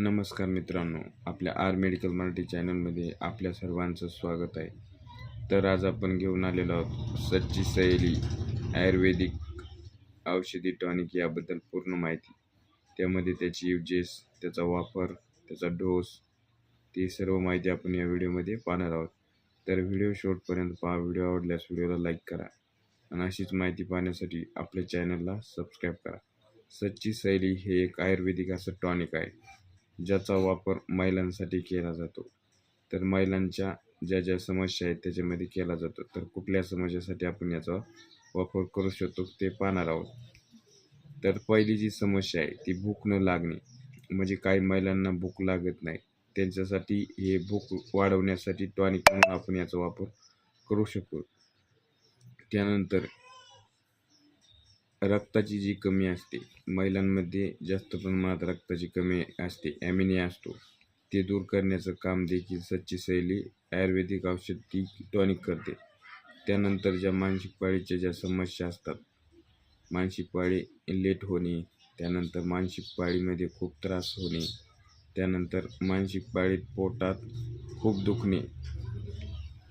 नमस्कार मित्रांनो आपल्या आर मेडिकल मराठी चॅनलमध्ये आपल्या सर्वांचं स्वागत आहे. तर आज आपण घेऊन आलेलो आहोत सच्ची सहेली आयुर्वेदिक औषधी टॉनिक याबद्दल पूर्ण माहिती. त्यामध्ये त्याची युजेस त्याचा वापर त्याचा डोस ती सर्व माहिती आपण या व्हिडिओमध्ये पाहणार आहोत. तर व्हिडिओ शॉर्टपर्यंत पहा व्हिडिओ आवडल्यास व्हिडिओला लाईक करा आणि अशीच माहिती पाहण्यासाठी आपल्या चॅनलला सबस्क्राईब करा. सच्ची सैली हे एक आयुर्वेदिक असं टॉनिक आहे. ज्याचा वापर महिलांसाठी केला जातो. तर महिलांच्या ज्या ज्या समस्या आहेत त्याच्यामध्ये केला जातो. तर कुठल्या समस्यासाठी आपण याचा वापर करू शकतो ते पाहणार आहोत. तर पहिली जी समस्या आहे ती भूक न लागणे. म्हणजे काही महिलांना भूक लागत नाही. त्यांच्यासाठी हे भूक वाढवण्यासाठी टॉनिक म्हणून आपण याचा वापर करू शकतो. त्यानंतर रक्ताची जी कमी असते महिलांमध्ये जास्त प्रमाणात रक्ताची कमी असते ॲमिनिया असतो. ते दूर करण्याचं काम देखील सच्ची शैली आयुर्वेदिक औषध ती टॉनिक करते. त्यानंतर ज्या मानसिक पाळीच्या ज्या समस्या असतात मानसिक पाळी लेट होणे त्यानंतर मानसिक पाळीमध्ये खूप त्रास होणे त्यानंतर मानसिक पाळीत पोटात खूप दुखणे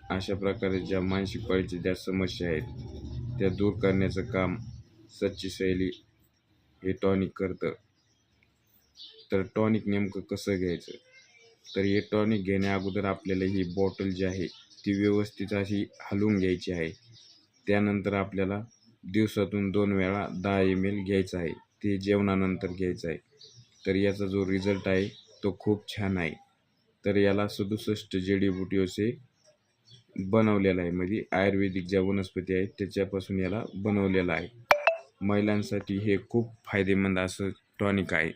अशा प्रकारे ज्या मानसिक पाळीच्या ज्या समस्या आहेत त्या दूर करण्याचं काम सच्ची शैली हे टॉनिक करतं. तर टॉनिक नेमकं कसं घ्यायचं? तर हे टॉनिक घेण्या अगोदर आपल्याला ही बॉटल जी आहे ती व्यवस्थित अशी हलवून घ्यायची आहे. त्यानंतर आपल्याला दिवसातून दोन वेळा दहा एम एल घ्यायचं आहे ते जेवणानंतर घ्यायचं आहे. तर याचा जो रिझल्ट आहे तो खूप छान आहे. तर याला सदुसष्ट जडीबुटी असे बनवलेला आहे. म्हणजे आयुर्वेदिक ज्या वनस्पती आहेत त्याच्यापासून याला बनवलेलं आहे. महिलांसाठी हे खूप फायदेमंद असं टॉनिक आहे.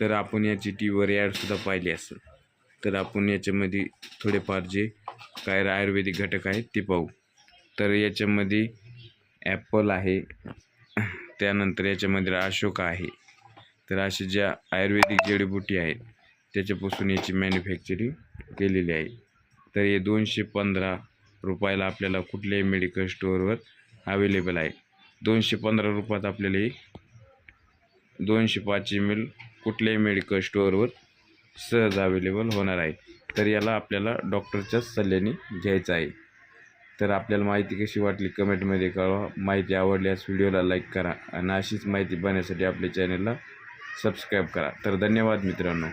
तर आपण याची टी व्हीवर ॲडसुद्धा पाहिली असेल. तर आपण याच्यामध्ये थोडेफार जे काय आयुर्वेदिक घटक आहेत ते पाहू. तर याच्यामध्ये ॲपल आहे. त्यानंतर याच्यामध्ये अशोका आहे. तर अशा ज्या आयुर्वेदिक जडीबुटी आहेत त्याच्यापासून याची मॅन्युफॅक्चरिंग केलेली आहे. तर हे दोनशे पंधरा रुपयाला आपल्याला कुठल्याही मेडिकल स्टोअरवर अवेलेबल आहे. दोनशे पंधरा रुपयात आपल्याला एक. दोनशे पाच मिल कुठल्याही मेडिकल स्टोअरवर सहज अवेलेबल होणार आहे. तर याला आपल्याला डॉक्टरच्याच सल्ल्याने घ्यायचं आहे. तर आपल्याला माहिती कशी वाटली कमेंटमध्ये कळवा. माहिती आवडल्यास व्हिडिओला लाईक करा आणि अशीच माहिती पाहण्यासाठी आपल्या चॅनलला सबस्क्राईब करा. तर धन्यवाद मित्रांनो.